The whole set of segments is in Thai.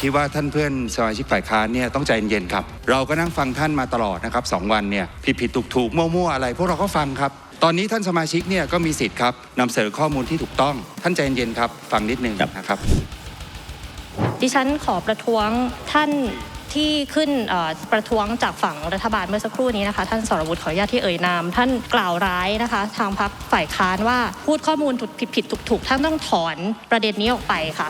คิดว่าท่านเพื่อนสมาชิกฝ่ายค้านเนี่ยต้องใจเย็นๆครับ เราก็นั่งฟังท่านมาตลอดนะครับสองวันเนี่ยผิดผิดถูกถูกๆมั่วๆอะไร พวกเราก็ฟังครับ ตอนนี้ท่านสมาชิกเนี่ยก็มีสิทธิ์ครับนำเสนอข้อมูลที่ถูกต้อง ท่านใจเย็นๆครับ ฟังนิดนึงนะครับดิฉันขอประท้วงท่านที่ขึ้นเอ่อประท้วงจากฝั่งรัฐบาลเมื่อสักครู่นี้นะคะ ท่านสรวุฒิขออนุญาตที่เอ่ยนาม ท่านกล่าวร้ายนะคะ ทางพักฝ่ายค้านว่าพูดข้อมูลผิดผิดถูกถูกๆท่านต้องถอนประเด็นนี้ออกไปค่ะ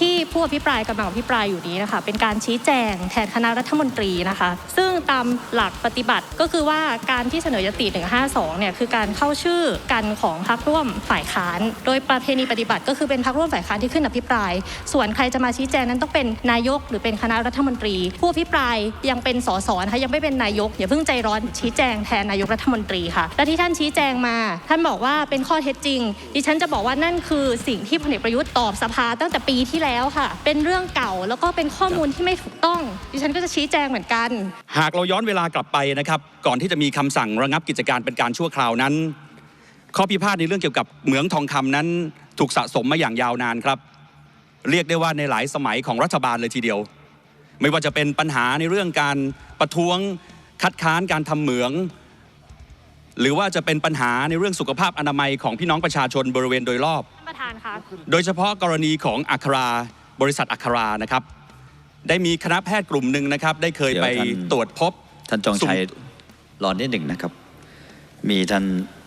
ที่ผู้อภิปรายกำลังอภิปรายอยู่นี้นะคะเป็นการชี้แจงแทนคณะรัฐมนตรีนะคะซึ่งตามหลักปฏิบัติก็คือว่าการที่เสนอยติ 152 เนี่ยคือการเข้าชื่อกันของพรรคร่วมฝ่ายค้าน โดยประเพณีปฏิบัติ ก็คือเป็นพรรคร่วมฝ่ายค้านที่ขึ้นอภิปราย ส่วนใครจะมาชี้แจงนั้นต้องเป็นนายก หรือเป็นคณะรัฐมนตรี ผู้อภิปรายยังเป็นสสนะคะยังไม่เป็นนายกอย่าเพิ่งใจร้อนชี้แจงแทนนายกรัฐมนตรีค่ะ และที่ท่านชี้แจงมา ท่านบอกว่าเป็นข้อเท็จจริง ดิฉันจะบอกว่านั่นคือสิ่งที่พลเอกประยุทธ์ตอบสภาตั้งแต่ปีที่แล้วค่ะ เป็นเรื่องเก่าแล้วก็เป็นข้อมูลที่ไม่ถูกต้อง ดิฉันก็จะชี้แจงเหมือนกันหากเราย้อนเวลากลับไปนะครับ ก่อนที่จะมีคำสั่งระงับกิจการเป็นการชั่วคราวนั้น ข้อพิพาทในเรื่องเกี่ยวกับเหมืองทองคำนั้น ถูกสะสมมาอย่างยาวนานครับ เรียกได้ว่าในหลายสมัยของรัฐบาลเลยทีเดียว ไม่ว่าจะเป็นปัญหาในเรื่องการประท้วงคัดค้านการทำเหมือง หรือว่าจะเป็นปัญหาในเรื่องสุขภาพอนามัยของพี่น้องประชาชนบริเวณโดยรอบท่านประธานคะโดยเฉพาะกรณีของอัคราบริษัทอัครานะครับ ได้มีคณะแพทย์กลุ่มหนึ่งนะครับ ได้เคยไปเดี๋ยวท่านตรวจพบท่านจองชัยสุ่รอนิดหนึ่งนะครับ มีท่าน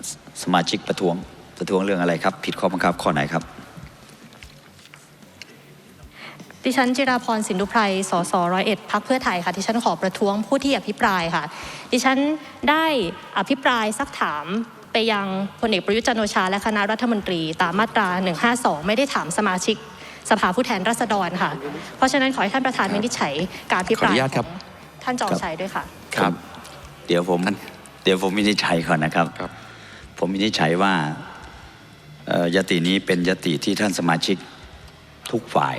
สสมาชิกประท้วงประท้วงเรื่องอะไรครับ ผิดข้อบังคับข้อไหนครับ ดิฉันจิราพรสินดุไพรสสร้อยเอ็ดพักเพื่อไทยค่ะ ดิฉันขอประท้วงผู้ที่อภิปรายค่ะ ดิฉันได้อภิปรายซักถามไปยังพลเอกประยุทธ์จันทร์โอชาและคณะรัฐมนตรี ตามมาตรา 152 ไม่ได้ถามสมาชิก สภาผู้แทนราษฎรค่ะ เพราะฉะนั้นขอให้ท่านประธานวินิจฉัยการอภิปรายขออนุญาตครับของท่านจองชัยด้วยค่ะ ครับ เดี๋ยวผม ท่านเดี๋ยวผมวินิจฉัยก่อนนะครับ ครับ ผมวินิจฉัยว่าเอ่อยตินี้เป็นยติที่ท่านสมาชิกทุกฝ่าย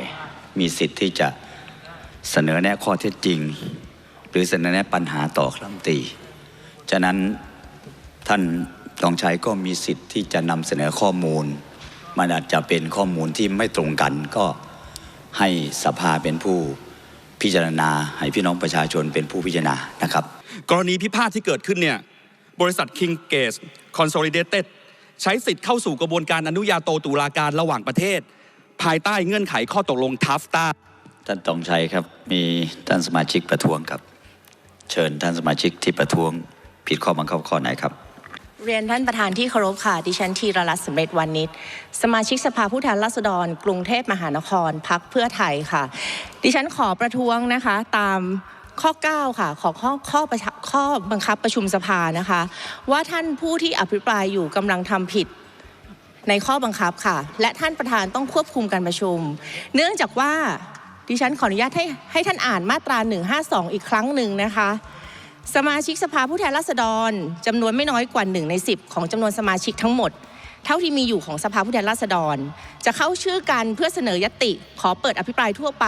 มีสิทธิ์ที่จะเสนอแนะข้อเท็จจริง หรือเสนอแนะปัญหาต่อครัฐมนตรีฉะนั้นท่านรองชัยก็มีสิทธิ์ที่จะนำเสนอข้อมูล มันอาจจะเป็นข้อมูลที่ไม่ตรงกัน ก็ให้สภาเป็นผู้พิจารณา ให้พี่น้องประชาชนเป็นผู้พิจารณานะครับ กรณีพิพาทที่เกิดขึ้นเนี่ยบริษัท King Gate Consolidated ใช้สิทธิ์เข้าสู่กระบวนการอนุญาโตตุลาการระหว่างประเทศ ภายใต้เงื่อนไขข้อตกลงทัฟตาท่านตองชัยครับมีท่านสมาชิกประท้วงครับ เชิญท่านสมาชิกที่ประท้วงผิดข้อบังคับข้อไหนครับ เรียนท่านประธานที่เคารพค่ะ ดิฉันธีรรัตน์สำเร็จวันนิดสมาชิกสภาผู้แทนราษฎร กรุงเทพมหานครพักเพื่อไทยค่ะ ดิฉันขอประท้วงนะคะ ตามข้อ 9 ค่ะ ของข้อข้อข้อบังคับประชุมสภานะคะ ว่าท่านผู้ที่อภิปรายอยู่กำลังทำผิดในข้อบังคับค่ะ และท่านประธานต้องควบคุมการประชุม เนื่องจากว่าดิฉันขออนุญาตให้ให้ท่านอ่านมาตรา 152 อีกครั้งหนึ่งนะคะ สมาชิกสภาผู้แทนราษฎรจำนวนไม่น้อยกว่า1ใน10 ของจำนวนสมาชิกทั้งหมด เท่าที่มีอยู่ของสภาผู้แทนราษฎร จะเข้าชื่อกันเพื่อเสนอยติขอเปิดอภิปรายทั่วไป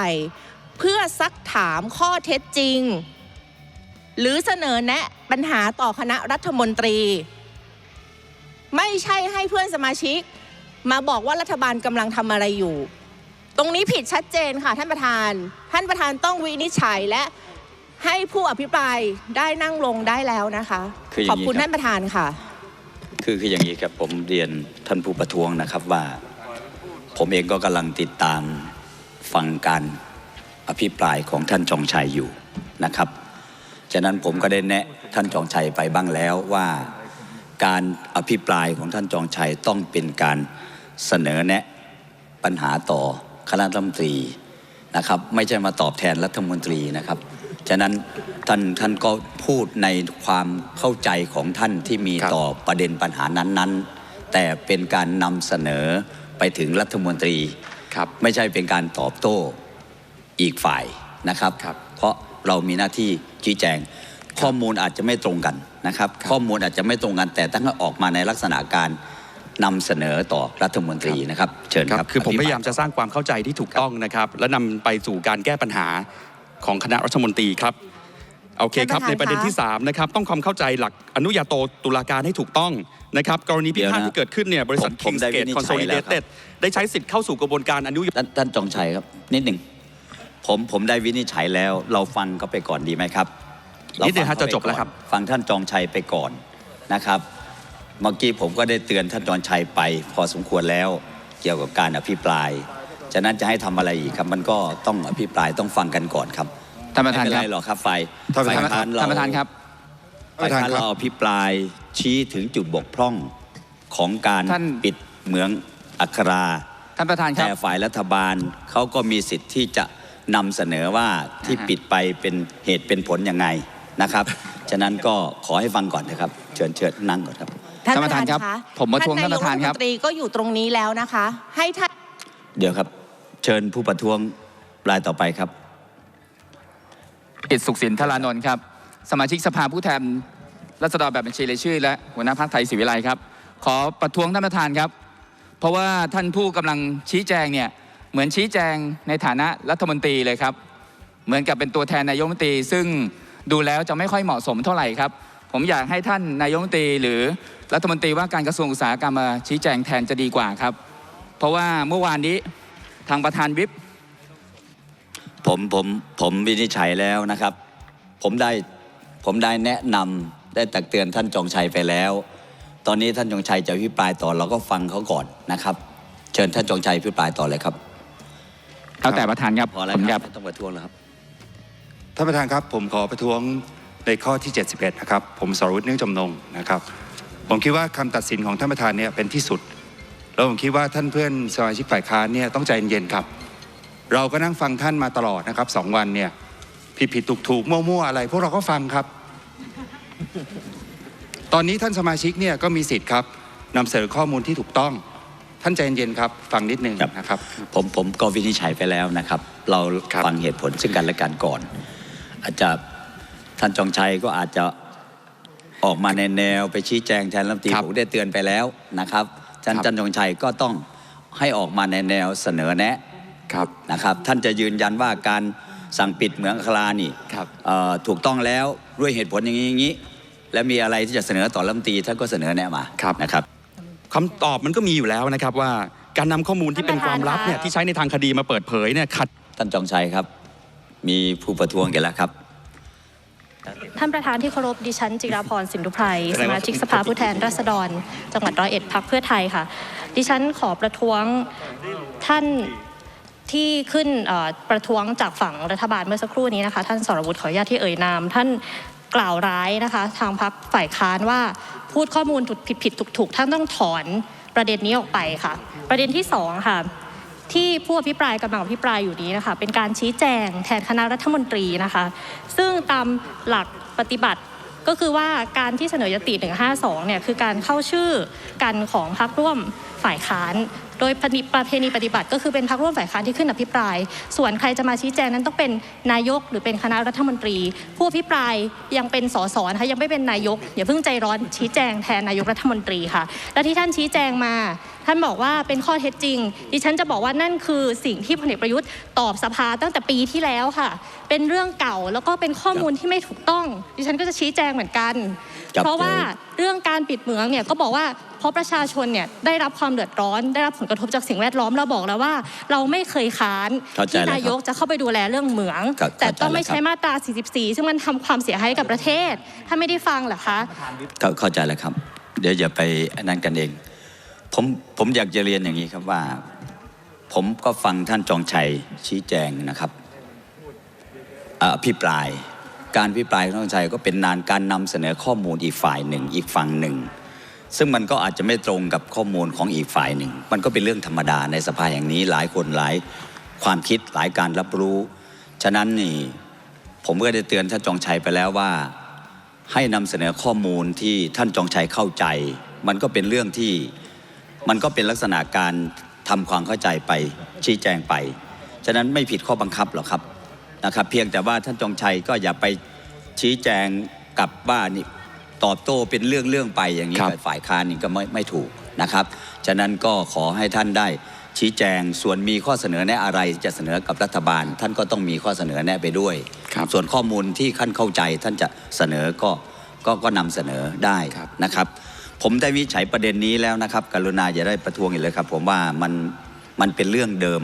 เพื่อซักถามข้อเท็จจริง หรือเสนอแนะปัญหาต่อคณะรัฐมนตรี ไม่ใช่ให้เพื่อนสมาชิก มาบอกว่ารัฐบาลกำลังทำอะไรอยู่ ตรงนี้ผิดชัดเจนค่ะท่านประธาน ท่านประธานต้องวินิจฉัยและ ให้ผู้อภิปรายได้นั่งลงได้แล้วนะคะ คืออย่างนี้ขอบคุณครับ ท่านประธานค่ะ คือคืออย่างนี้ครับผมเรียนท่านผู้ประท้วงนะครับว่า ผมเองก็กำลังติดตามฟังการอภิปรายของท่านจองชัยอยู่นะครับ ฉะนั้นผมก็ได้แนะท่านจองชัยไปบ้างแล้วว่า การอภิปรายของท่านจองชัยต้องเป็นการเสนอแนะปัญหาต่อคณะรัฐมนตรีนะครับ ไม่ใช่มาตอบแทนรัฐมนตรีนะครับ ฉะนั้นท่านท่านก็พูดในความเข้าใจของท่านที่มีครับต่อประเด็นปัญหานั้นๆ แต่เป็นการนำเสนอไปถึงรัฐมนตรีครับไม่ใช่เป็นการตอบโต้อีกฝ่ายนะครับครับเพราะเรามีหน้าที่ชี้แจง ข้อมูลอาจจะไม่ตรงกันนะครับข้อมูลอาจจะไม่ตรงกันแต่ตั้งออกมาในลักษณะการนำเสนอต่อรัฐมนตรีนะครับ เชิญคครัรับบคือผมภิพปรยายามจะสร้างความเข้าใจที่ถูกต้องนะครับ และนำไปสู่การแก้ปัญหา ของคณะรัฐมนตรีครับโอเคครับท่านประธานในประเด็นที่คะ3นะครับต้องความเข้าใจหลักอนุญาโตตุลาการให้ถูกต้องนะครับกรณีพิพาทเดี๋ยวนะที่เกิดขึ้นเนี่ยบริษัทผมผม Kings ได้วิ Gate นิจฉัยแล้วครับ Consolidated ได้ใช้สิทธิ์เข้าสู่กระบวนการอนุญาท่านท่านจองชัยครับ นิดหนึ่งผมผมได้วินิจฉัยแล้ว เราฟังเขาไปก่อนดีไหมครับนิดเดียวราฮะฟังจะจบเขาไปแล้วครับก่อนฟังท่านจองชัยไปก่อนนะครับเมื่อกี้ผมก็ได้เตือนท่านจองชัยไป พอสมควรแล้วเกี่ยวกับการอภิปราย ฉะนั้นจะให้ทำอะไรอีกครับ มันก็ต้องอภิปรายต้องฟังกันก่อนครับท่านประธานไม่เป็นครัไรบหรอกครับฝ่ายท่านประธานฝ่ยค้ท่านประธานครับฝ่ายค้านเราอภิปรายชี้ถึงจุดบกพร่องของการท่านปิดเหมืองอัคราท่านประธานครัแต่บฝ่ายรัฐบาลเขาก็มีสิทธิ์ที่จะนำเสนอว่าที่อ่าฮะปิดไปเป็นเหตุเป็นผลยังไงนะครับ ฉะนั้นก็ขอให้ฟังก่อนนะครับ เชิญเชิญนั่งก่อนครับท่านท่านปประระธาธานนครับคะผมประท้วงท่านประธานครับยกฐมนตรีก็อยู่ตรงนี้แล้วนะคะ ให้ท่านเดี๋ยวครับเชิญผู้ประท้วงรายต่อไปครับอิตสุขสินธารานนท์ครับ สมาชิกสภาผู้แทนรัษฎรแบบบัญชีรายชื่อ และหัวหน้าพรรคไทยศรีวิไลครับ ขอประท้วงท่านประธานครับ เพราะว่าท่านผู้กำลังชี้แจงเนี่ยเหมือนชี้แจงในฐานะรัฐมนตรีเลยครับ เหมือนกับเป็นตัวแทนนายกรัฐมนตรี ซึ่งดูแล้วจะไม่ค่อยเหมาะสมเท่าไหร่ครับ ผมอยากให้ท่านนายกรัฐมนตรี หรือรัฐมนตรีว่าการกระทรวงอุตสาหกรรมมาชี้แจงแทนจะดีกว่าครับ เพราะว่าเมื่อวานนี้ ทางประธานวิปผมผมผมวินิจฉัยแล้วนะครับ ผมได้ผมได้แนะนำได้ตักเตือนท่านจองชัยไปแล้ว ตอนนี้ท่านจองชัยจะอภิปรายต่อเราก็ฟังเขาก่อนนะครับ เชิญท่านจองชัยอภิปรายต่อเลยครับเอาแต่ประธานครับพอแล้วผมคครัรับบไม่ต้องประท้วงแล้วครับ ท่านประธานครับผมขอประท้วงในข้อที่ 71 นะครับ ผมสรวุฒิเนื่องจำนงนะครับ ผมคิดว่าคำตัดสินของท่านประธานเนี่ยเป็นที่สุด แล้วผมคิดว่าท่านเพื่อนสมาชิกฝ่ายค้านเนี่ยต้องใจเย็นๆครับ เราก็นั่งฟังท่านมาตลอดนะครับสองวันเนี่ยผิดผิดถูกถูกๆมั่วๆอะไร พวกเราก็ฟังครับ ตอนนี้ท่านสมาชิกเนี่ยก็มีสิทธิ์ครับนำเสนอข้อมูลที่ถูกต้อง ท่านใจเย็นๆครับ ฟังนิดนึงครับนะครับ ผมผมก็วินิจฉัยไปแล้วนะครับ เราครับฟังเหตุผลซึ่งกันและกันก่อน อาจจะท่านจองชัยก็อาจจะออกมาในแนวไปชี้แจงแทนรัฐมนตรีครับผมได้เตือนไปแล้วนะครับ ท่านครับท่านจองชัยก็ต้องให้ออกมาในแนวเสนอแนะครับนะครับ ท่านจะยืนยันว่าการสั่งปิดเหมืองอัครานี่ครับเอ่อถูกต้องแล้วด้วยเหตุผลอย่างนี้อย่างนี้ และมีอะไรที่จะเสนอต่อรัฐมนตรีท่านก็เสนอแนะมาครับนะครับคำตอบมันก็มีอยู่แล้วนะครับว่าการนำข้อมูลที่เป็นความลับเนี่ยที่ใช้ในทางคดีมาเปิดเผยเนี่ยขัดท่านจองชัยครับ มีผู้ประท้วงกันแล้วครับ ท่านประธานที่เคารพดิฉันจิราพรสินธุไพรสมาชิกสภาผู้แทนราษฎร จังหวัดร้อยเอ็ดพักเพื่อไทยค่ะ ดิฉันขอประท้วงท่านที่ขึ้นประท้วงจากฝั่งรัฐบาลเมื่อสักครู่นี้นะคะ ท่านสรวุฒิขออนุญาตที่เอ่ยนาม ท่านกล่าวร้ายนะคะ ทางพักฝ่ายค้านว่าพูดข้อมูลผิดผิดถูกถูกท่านต้องถอนประเด็นนี้ออกไปค่ะ ประเด็นที่สองค่ะ ที่ผู้อภิปรายกำลังอภิปรายอยู่นี้นะคะ เป็นการชี้แจงแทนคณะรัฐมนตรีนะคะ ซึ่งตามหลักปฏิบัติก็คือว่าการที่เสนอยติ 152 เนี่ยคือการเข้าชื่อกันของพรรคร่วมฝ่ายค้าน โดยประเพณีปฏิบัติก็คือเป็นพรรคร่วมฝ่ายค้านที่ขึ้นอภิปราย ส่วนใครจะมาชี้แจงนั้นต้องเป็นนายกหรือเป็นคณะรัฐมนตรี ผู้อภิปรายยังเป็นสสนะคะยังไม่เป็นนายกอย่าเพิ่งใจร้อนชี้แจงแทนนายกรัฐมนตรีค่ะ และที่ท่านชี้แจงมาท่านบอกว่าเป็นข้อเท็จจริง ดิฉันจะบอกว่านั่นคือสิ่งที่พลเอกประยุทธ์ตอบสภาตั้งแต่ปีที่แล้วค่ะ เป็นเรื่องเก่าแล้วก็เป็นข้อมูลที่ไม่ถูกต้อง ดิฉันก็จะชี้แจงเหมือนกัน เพราะว่าเรื่องการปิดเหมืองเนี่ยก็บอกว่าเพราะประชาชนเนี่ยได้รับความเดือดร้อน ได้รับผลกระทบจากสิ่งแวดล้อมเราบอกแล้วว่า เราไม่เคยค้านเข้าใจที่แล้วครับนายกจะเข้าไปดูแลเรื่องเหมืองครับแต่ต้องไม่เข้าใจใช้แล้วครับมาตรา 44 ซึ่งมันทำความเสียหายให้กับประเทศ ถ้านไม่ได้ฟังเหรอคะเข้าเข้าใจแล้วครับ เดี๋ยวอย่าไปอันนั้นกันเอง ผมผมอยากจะเรียนอย่างนี้ครับว่า ผมก็ฟังท่านจองชัยชี้แจงนะครับเอ่ออภิปราย การอภิปรายของท่านจงชัยก็เป็นนานการนำเสนอข้อมูลอีกฝ่ายหนึ่ง อีกฝั่งหนึ่ง ซึ่งมันก็อาจจะไม่ตรงกับข้อมูลของอีกฝ่ายหนึ่ง มันก็เป็นเรื่องธรรมดาในสภาแห่งนี้หลายคนหลายความคิดหลายการรับรู้ ฉะนั้นนี่ผมก็ได้เตือนท่านจองชัยไปแล้วว่า ให้นำเสนอข้อมูลที่ท่านจองชัยเข้าใจ มันก็เป็นเรื่องที่มันก็เป็นลักษณะการทำความเข้าใจไปชี้แจงไป ฉะนั้นไม่ผิดข้อบังคับหรอกครับ นะครับ เพียงแต่ว่าท่านจองชัยก็อย่าไปชี้แจงกับว่านี่ตอบโต้เป็นเรื่องเรื่องๆไปอย่างนี้ครับกับฝ่ายค้านนี่ก็ไม่ไม่ถูกนะครับ ฉะนั้นก็ขอให้ท่านได้ชี้แจงส่วนมีข้อเสนอแนะอะไรจะเสนอกับรัฐบาล ท่านก็ต้องมีข้อเสนอแนะไปด้วยครับส่วนข้อมูลที่ท่านเข้าใจท่านจะเสนอก็ก็ก็นำเสนอได้นะครับ ผมได้วิจัยประเด็นนี้แล้วนะครับ กรุณาอย่าได้ประท้วงอีกเลยครับ ผมว่ามันมันเป็นเรื่องเดิม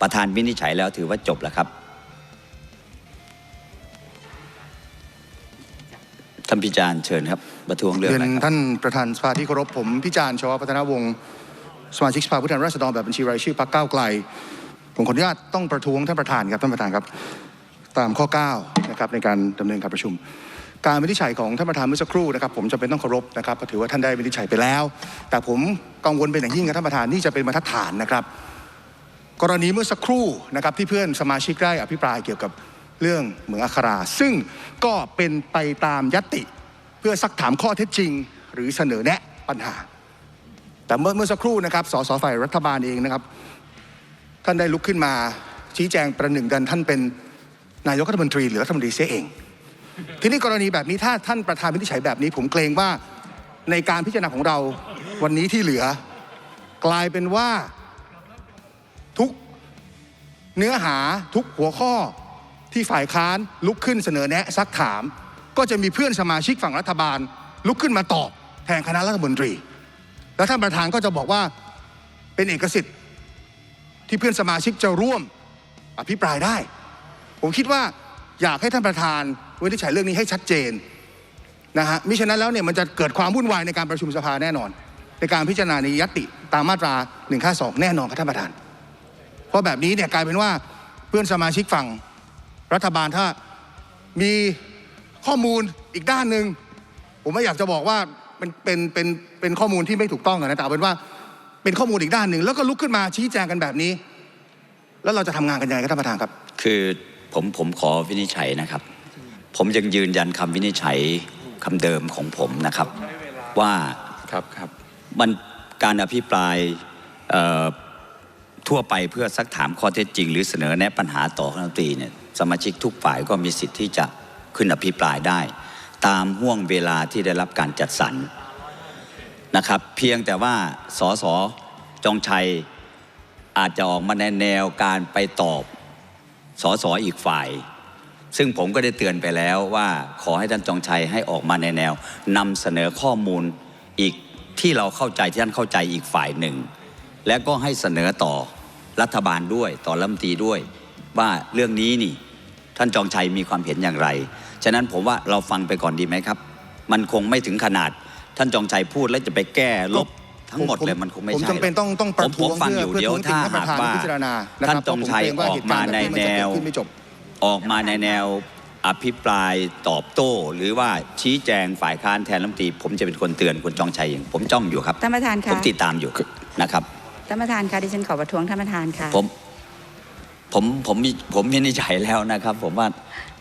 ประธานวินิจฉัยแล้วถือว่าจบแล้วครับ พิจารณ์เชิญครับประท้วงเรื่องเรียอะไรนครับ ท่านประธานสภาที่เคารพผมพิจารณ์ชวพัฒนวงศ์สมาชิกสภาผู้แทนราษฎรแบบบัญชีรายชื่อพรรคก้าวไกล ผมขออนุญาตต้องประท้วงท่านประธานครับท่านประธานครับ ตามข้อ9นะครับในการดำเนินการประชุม การวินิจฉัยของท่านประธานเมื่อสักครู่นะครับ ผมจำเป็นต้องเคารพนะครับเพราะถือว่าท่านได้วินิจฉัยไปแล้ว แต่ผมกังวลเป็นอย่างยิ่งครับท่านประธานนี่จะเป็นบรรทัดฐานนะครับ กรณีเมื่อสักครู่นะครับที่เพื่อนสมาชิกได้อภิปรายเกี่ยวกับเรื่องเหมืองอัครา ซึ่งก็เป็นไปตามยติเพื่อซักถามข้อเท็จจริง หรือเสนอแนะปัญหา แต่เมื่อเมื่อสักครู่นะครับสสฝ่ายรัฐบาลเองนะครับ ท่านได้ลุกขึ้นมาชี้แจงประหนึ่งกันท่านเป็นนายกรัฐมนตรีหรือรัฐมนตรีเสียเอง ทีนี้กรณีแบบนี้ถ้าท่านประธานวินิจฉัยแบบนี้ ผมเกรงว่าในการพิจารณาของเราวันนี้ที่เหลือ กลายเป็นว่าทุกเนื้อหาทุกหัวข้อที่ฝ่ายค้านลุกขึ้นเสนอแนะซักถาม ก็จะมีเพื่อนสมาชิกฝั่งรัฐบาล ลุกขึ้นมาตอบแทนคณะรัฐมนตรี แล้วท่านประธานก็จะบอกว่าเป็นเอกสิทธิ์ ที่เพื่อนสมาชิกจะร่วมอภิปรายได้ ผมคิดว่าอยากให้ท่านประธานวินิจฉัยเรื่องนี้ให้ชัดเจนนะฮะมิฉะนั้นแล้วเนี่ยมันจะเกิดความวุ่นวายในการประชุมสภาแน่นอน ในการพิจารณาในยติตามมาตรา1ข้2แน่นอนครับท่านประธาน เพราะแบบนี้เนี่ยกลายเป็นว่าเพื่อนสมาชิกฝั่งรัฐบาลถ้ามี ข้อมูลอีกด้านหนึ่งผมไม่อยากจะบอกว่าเป็นเป็นเป็นเป็นข้อมูลที่ไม่ถูกต้องอะนะแต่เอาเป็นว่าเป็นข้อมูลอีกด้านหนึ่งแล้วก็ลุกขึ้นมาชี้แจงกันแบบนี้ แล้วเราจะทำงานกันยังไงครับท่านประธานครับ คือผมผมขอวินิจฉัยนะครับ ผมยังยืนยันคำวินิจฉัยคำเดิมของผมนะครับ ว่าครับครับมันการอภิปรายเอ่อทั่วไปเพื่อซักถามข้อเท็จจริง หรือเสนอแนะปัญหาต่อคณะรัฐมนตรีเนี่ยสมาชิกทุกฝ่ายก็มีสิทธิ์ที่จะ ขึ้นอภิปรายได้ ตามห่วงเวลาที่ได้รับการจัดสรรนะครับ เพียงแต่ว่าสสจองชัยอาจจะออกมาในแนวการไปตอบสสอีกฝ่าย ซึ่งผมก็ได้เตือนไปแล้วว่าขอให้ท่านจองชัยให้ออกมาในแนวนำเสนอข้อมูลอีกที่เราเข้าใจที่ท่านเข้าใจอีกฝ่ายหนึ่ง และก็ให้เสนอต่อรัฐบาลด้วยต่อรัฐมนตรีด้วย ว่าเรื่องนี้นี่ท่านจองชัยมีความเห็นอย่างไร ฉะนั้นผมว่าเราฟังไปก่อนดีไหมครับ มันคงไม่ถึงขนาด ท่านจองชัยพูดแล้วจะไปแก้ลบทั้งหมดเลยมันคงไม่ผมใช่จำเป็นต้องต้องประท้วงผมฟังอยู่เพื่อเดี๋ยวเพื่อท้วงติ่ถ้างท่านประธานหากว่าพิจารณานะครับท่านจองชัยเพราะผมเกรงว่าเหตุการณ์ออกมาในแบบนี้มันจะแนวเกิดขึ้นไม่จบออกมาในแนวอภิปรายตอบโต้ หรือว่าชี้แจงฝ่ายค้านแทนรัฐมนตรีผมจะเป็นคนเตือนคุณจองชัยเองผมจ้องอยู่ครับท่านประธานผคะมติดตามอยู่นะครับท่านประธานคะดิฉันขอประท้วงท่านประธานค่ะผมผมผมมีผมวินิจฉัยแล้วนะครับ ผมว่า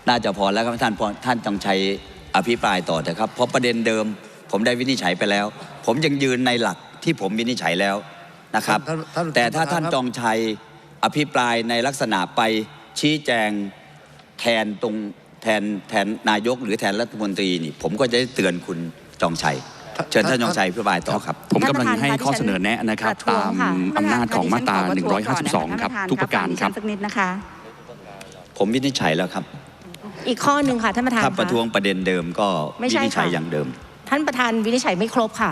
น่าจะพอแล้วครับท่านพอท่านจองชัยอภิปรายต่อเถอะครับ เพราะประเด็นเดิม ผมได้วินิจฉัยไปแล้ว ผมยังยืนในหลักที่ผมวินิจฉัยแล้วนะครับท่านท่านแต่ถ้าท่าท่านนประธานครับจองชัยอภิปรายในลักษณะไปชี้แจงแทนตรงแทนแทนนายกหรือแทนรัฐมนตรีนี่ ผมก็จะได้เตือนคุณจองชัยเชิญท่านจองชัยอภิปรายต่อครับผมกำลังท่านประธานให้คะข้อดิฉันเสนอแนะนะครับประท้วตางมค่ะอำนาจของมาตราท่นประธนดิฉันขอประท้วงก่อนนะคะ152 ครับ ทุกประการครับท่นปะธนสักนิดนะคะ ผมวินิจฉัยแล้วครับ อีกข้อหนึ่งค่ะท่านประธานถ้าประท้วงคะประเด็นเดิมก็ไม่วิใช่นิจฉัยค่ะอย่างเดิม ท่านประธานวินิจฉัยไม่ครบค่ะ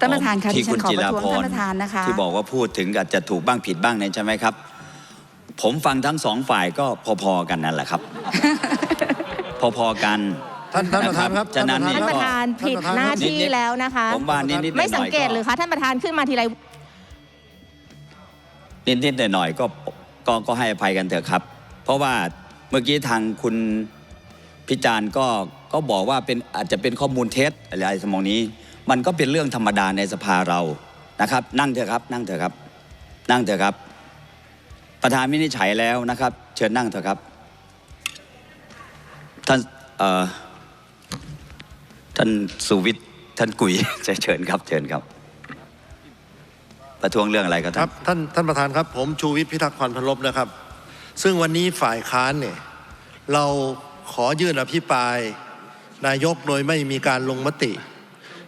ท่านประธานคะดิที่ฉัคุนณขอจิประราท้วงพท่ารนประธานนะคะที่บอกว่าพูดถึงอาจจะถูกบ้างผิดบ้างเนี่ยใช่ไหมครับ ผมฟังทั้งสองฝ่ายก็พอๆกันนั่นแหละครับ พอๆกันท่านท่านประธานครับฉะนั้นท่านนี่ประก็ธานผิดหน้าที่แล้วนะคะ ผมว่านิดๆหน่อยๆไม่สังเกตหรือคะท่านประธานขึ้นมาทีไร นิดๆหน่อยๆก็ก็ก็ให้อภัยกันเถอะครับ เพราะว่าเมื่อกี้ทางคุณพิจารณ์ก็ก็บอกว่าเป็นอาจจะเป็นข้อมูลเท็จอะไรสมองนี้ มันก็เป็นเรื่องธรรมดาในสภาเรานะครับ นั่งเถอะครับ นั่งเถอะครับ นั่งเถอะครับ ประธานวินิจฉัยแล้วนะครับ เชิญนั่งเถอะครับท่านท่านสุวิทย์ท่านกุยเชิญครับ เชิญครับ ประท้วงเรื่องอะไรครับท่านท่านท่านประธานครับ ผมชูวิทย์พิทักษ์พันธ์พลบนะครับ ซึ่งวันนี้ฝ่ายค้านเนี่ยเราขอยื่นอภิปราย นายกโดยไม่มีการลงมติ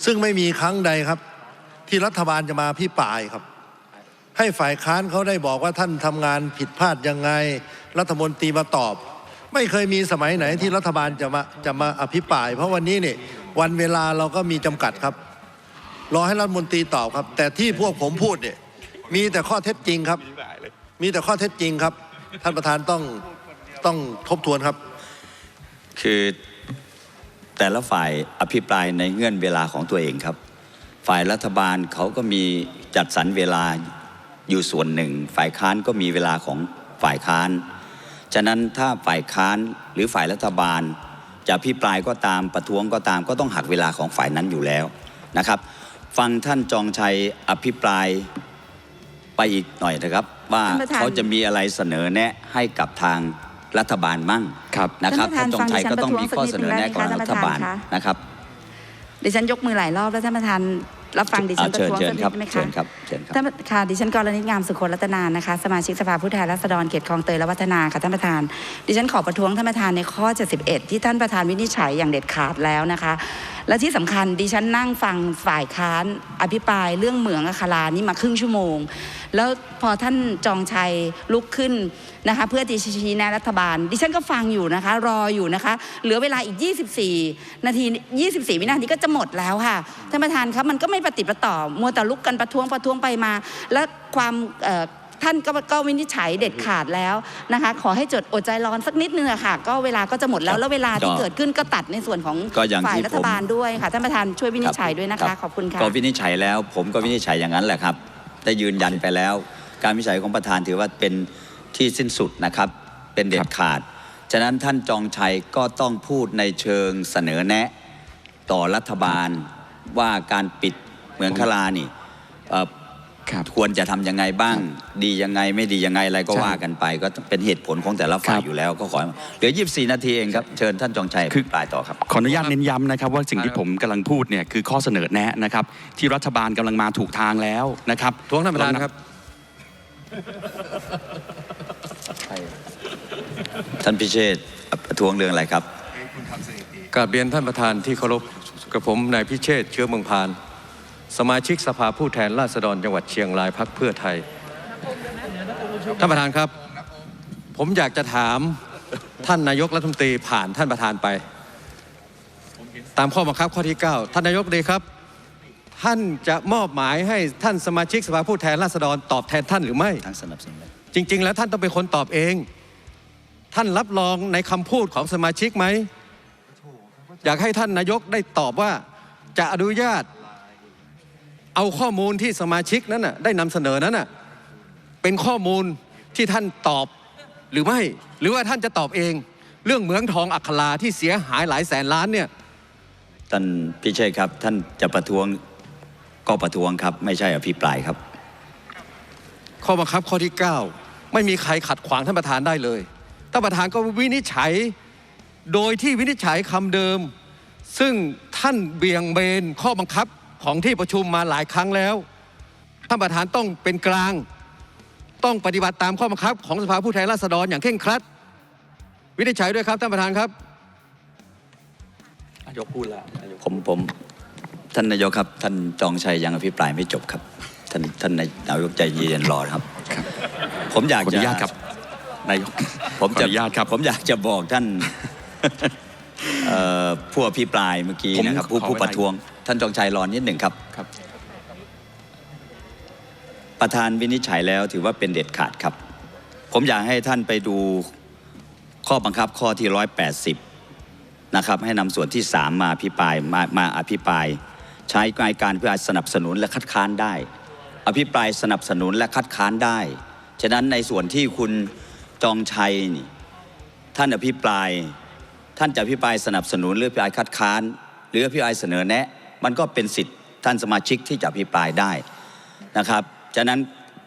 ซึ่งไม่มีครั้งใดครับ ที่รัฐบาลจะมาพิปรายครับ ให้ฝ่ายค้านเขาได้บอกว่าท่านทำงานผิดพลาดยังไง รัฐมนตรีมาตอบ ไม่เคยมีสมัยไหนที่รัฐบาลจะมาจะมาอภิปราย เพราะวันนี้เนี่ยวันเวลาเราก็มีจำกัดครับ รอให้รัฐมนตรีตอบครับ แต่ที่พวกผมพูดเนี่ยมีแต่ข้อเท็จจริงครับ มีแต่ข้อเท็จจริงครับ ท่านประธานต้องต้องทบทวนครับ คือแต่ละฝ่ายอภิปรายในเงื่อนเวลาของตัวเองครับ ฝ่ายรัฐบาลเขาก็มีจัดสรรเวลาอยู่ส่วนหนึ่ง ฝ่ายค้านก็มีเวลาของฝ่ายค้าน ฉะนั้นถ้าฝ่ายค้านหรือฝ่ายรัฐบาล จะอภิปรายก็ตามประท้วงก็ตามก็ต้องหักเวลาของฝ่ายนั้นอยู่แล้วนะครับ ฟังท่านจองชัยอภิปรายไปอีกหน่อยนะครับ ว่าท่านประธาน เขาจะมีอะไรเสนอแนะให้กับทางรัฐบาลมั่งครับ นะครับท่าท่านนจประธานงชัยฟังดิฉันก็ต้องมีข้อเสนอแนะของประท้วงสักนิดหนึ่งได้ไหมคะรัฐบาลท่านประธานคะนะครับดิฉันยกมือหลายรอบแล้วท่านประธานรับฟังดิฉันประเชิญท้วงเชิสัญกนิครับดได้ไหมเชิคะญครับเชิญครับ ท่านค่ะดิฉันกรณิตงามสุคนรัตนานะคะ สมาชิกสภาผู้แทนราษฎรเขตคลองเตยและวัฒนาค่ะท่านประธาน ดิฉันขอประท้วงท่านประธานในข้อ 71 ที่ท่านประธานวินิจฉัยอย่างเด็ดขาดแล้วนะคะ และที่สำคัญดิฉันนั่งฟังฝ่ายค้านอภิปรายเรื่องเหมืองอัครานี่มาครึ่งชั่วโมง แล้วพอท่านจองชัยลุกขึ้นนะคะเพื่อที่จะชี้แนะรัฐบาล ดิฉันก็ฟังอยู่นะคะ รออยู่นะคะ เหลือเวลาอีก 24 นาที 24 วินาทีก็จะหมดแล้วค่ะท่านประธานครับมันก็ไม่ปฏิดประต่อมัวแต่ลุกกันประท้วงประท้วงไปมา และความ ท่านก็ก็วินิจฉัยเด็ดขาดแล้วนะคะขอให้จดอดใจร้อนสักนิดนึงอะค่ะ ก็เวลาก็จะหมดแล้วแล้วเวลาที่ก็เกิดขึ้นก็ตัดในส่วนของก็อย่างฝ่ายที่รัฐบาลด้วยค่ะท่านประธานช่วยวินิจฉัยด้วยนะรัคะขอบคุณค่ะ ก็วินิจฉัยแล้วผมก็วินิจฉัยอย่างนั้นแหละครับได้ยืนยันไปแล้ว การวินิจฉัยของประธานถือว่าเป็นที่สิ้นสุดนะครับ เป็นเด็ดขาด ฉะนั้นท่านจองชัยก็ต้องพูดในเชิงเสนอแนะ ต่อรัฐบาลว่าการปิดเหมืองคลานี่เอ่อ ครับควรจะทำยังไงบ้าง ดียังไงไม่ดียังไงอะไรก็ใช่ว่ากันไป ก็เป็นเหตุผลของแต่ละฝ่ายครับอยู่แล้วก็ขอเหลือ 24 นาทีเองครับเชิญท่านจองชัยคือปลายต่อครับขออนุญาตเน้นย้ำนะครับว่าสิ่งที่ผมกำลังพูดเนี่ยคือข้อเสนอแนะนะครับ ที่รัฐบาลกำลังมาถูกทางแล้วนะครับทวงท่านประธานครับท่านพิเชษฐ์ประท้วงเรื่องอะไรครับกราบเรียนท่านประธานที่เคารพกับผมนายพิเชษฐ์เชื้อเมืองพาน สมาชิกสภาผู้แทนราษฎรจังหวัดเชียงรายพักเพื่อไทย ท่านประธานครับ ผมอยากจะถามท่านนายกรัฐมนตรีผ่านท่านประธานไป ตามข้อบังคับข้อที่ 9 ท่านนายกดีครับ ท่านจะมอบหมายให้ท่านสมาชิกสภาผู้แทนราษฎรตอบแทนท่านหรือไม่ทั้งสนับสนุนจริง ๆ แล้วท่านต้องเป็นคนตอบเอง ท่านรับรองในคำพูดของสมาชิกไหม อยากให้ท่านนายกได้ตอบว่าจะอนุญาต เอาข้อมูลที่สมาชิกนั้นน่ะได้นำเสนอนั้นน่ะเป็นข้อมูลที่ท่านตอบหรือไม่ หรือว่าท่านจะตอบเอง เรื่องเหมืองทองอัคราที่เสียหายหลายแสนล้านเนี่ยท่านพิเชษฐ์ครับ ท่านจะประท้วงก็ประท้วงครับ ไม่ใช่อภิปรายครับ ข้อบังคับข้อที่ 9 ไม่มีใครขัดขวางท่านประธานได้เลยท่านประธานก็วินิจฉัยโดยที่วินิจฉัยคำเดิม ซึ่งท่านเบี่ยงเบนข้อบังคับ ของที่ประชุมมาหลายครั้งแล้วท่านประธานต้องเป็นกลาง ต้องปฏิบัติตามข้อบังคับ ของสภาผู้แทนราษฎรอย่างเคร่งครัด วินิจฉัยด้วยครับท่านประธานครับนายกพูดแล้วผมผมท่านนายกครับ ท่านจองชัยยังอภิปรายไม่จบครับ ท่านท่านนายกใจเย็นรอนะครับ ผมอยากขออจะนุญาตครับนายกผมขอจะอนุญาตครับ ผมอยากจะบอกท่านเอ่อผู้อภิปรายเมื่อกี้ผมนะครับผู้ขอผู้เวลาประท้วง ท่านจองชัยรอนิดหนึ่งครับครับ ประธานวินิจฉัยแล้วถือว่าเป็นเด็ดขาดครับ ผมอยากให้ท่านไปดูข้อบังคับข้อที่ 180 นะครับ ให้นำส่วนที่ 3 มาอภิปรายมามาอภิปราย ใช้การเพื่อสนับสนุนและคัดค้านได้ อภิปรายสนับสนุนและคัดค้านได้ ฉะนั้นในส่วนที่คุณจองชัยนี่ท่านอภิปราย ท่านจะอภิปรายสนับสนุนหรืออภิปรายคัดค้าน หรืออภิปรายเสนอแนะ มันก็เป็นสิทธิ์ท่านสมาชิกที่จะอภิปรายได้นะครับฉะนั้น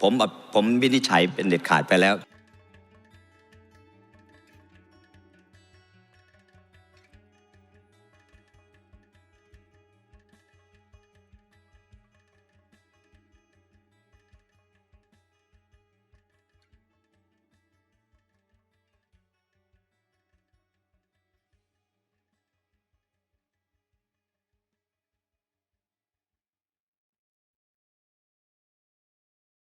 ผมผมวินิจฉัยเป็นเด็ดขาดไปแล้ว